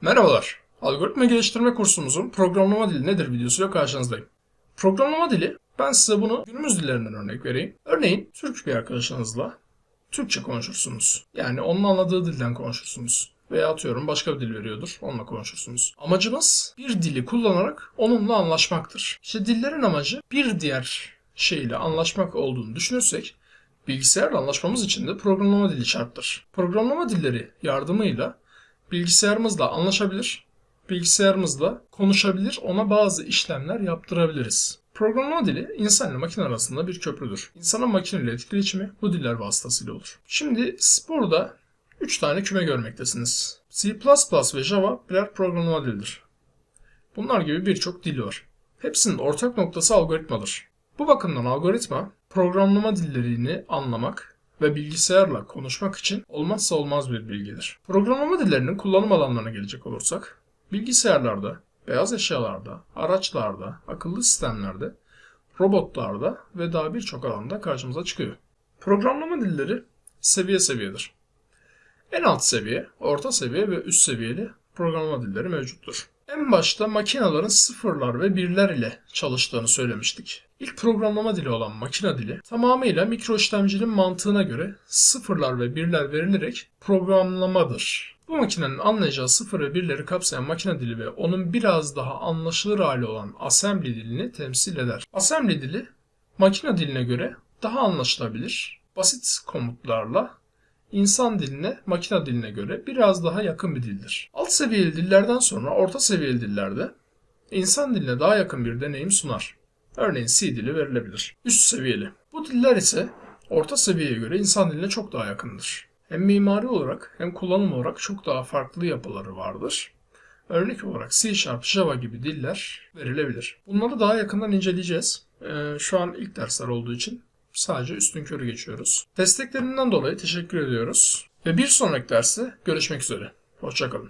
Merhabalar. Algoritma geliştirme kursumuzun programlama dili nedir videosuyla karşınızdayım. Programlama dili, ben size bunu günümüz dillerinden örnek vereyim. Örneğin Türk bir arkadaşınızla Türkçe konuşursunuz. Yani onun anladığı dilden konuşursunuz. Veya atıyorum başka bir dil veriyordur, onunla konuşursunuz. Amacımız bir dili kullanarak onunla anlaşmaktır. İşte dillerin amacı bir diğer şeyle anlaşmak olduğunu düşünürsek, bilgisayarla anlaşmamız için de programlama dili şarttır. Programlama dilleri yardımıyla bilgisayarımızla anlaşabilir, bilgisayarımızla konuşabilir, ona bazı işlemler yaptırabiliriz. Programlama dili insan ile makine arasında bir köprüdür. İnsanın makine ile etkileşimi bu diller vasıtasıyla olur. Şimdi burada 3 tane küme görmektesiniz. C++ ve Java birer programlama dilidir. Bunlar gibi birçok dil var. Hepsinin ortak noktası algoritmadır. Bu bakımdan algoritma, programlama dillerini anlamak ve bilgisayarla konuşmak için olmazsa olmaz bir bilgidir. Programlama dillerinin kullanım alanlarına gelecek olursak, bilgisayarlarda, beyaz eşyalarda, araçlarda, akıllı sistemlerde, robotlarda ve daha birçok alanda karşımıza çıkıyor. Programlama dilleri seviye seviyedir. En alt seviye, orta seviye ve üst seviyeli programlama dilleri mevcuttur. En başta makinelerin sıfırlar ve birler ile çalıştığını söylemiştik. İlk programlama dili olan makine dili tamamıyla mikro işlemcinin mantığına göre sıfırlar ve birler verilerek programlamadır. Bu makinenin anlayacağı sıfır ve birleri kapsayan makine dili ve onun biraz daha anlaşılır hali olan assembly dilini temsil eder. Assembly dili makine diline göre daha anlaşılabilir, basit komutlarla insan diline, makine diline göre biraz daha yakın bir dildir. Alt seviyeli dillerden sonra orta seviyeli dillerde insan diline daha yakın bir deneyim sunar. Örneğin C dili verilebilir. Üst seviyeli. Bu diller ise orta seviyeye göre insan diline çok daha yakındır. Hem mimari olarak hem kullanım olarak çok daha farklı yapıları vardır. Örnek olarak C Sharp, Java gibi diller verilebilir. Bunları daha yakından inceleyeceğiz. Ee, şu an ilk dersler olduğu için sadece üstün körü geçiyoruz. Desteklerinden dolayı teşekkür ediyoruz. Ve bir sonraki derste görüşmek üzere. Hoşçakalın.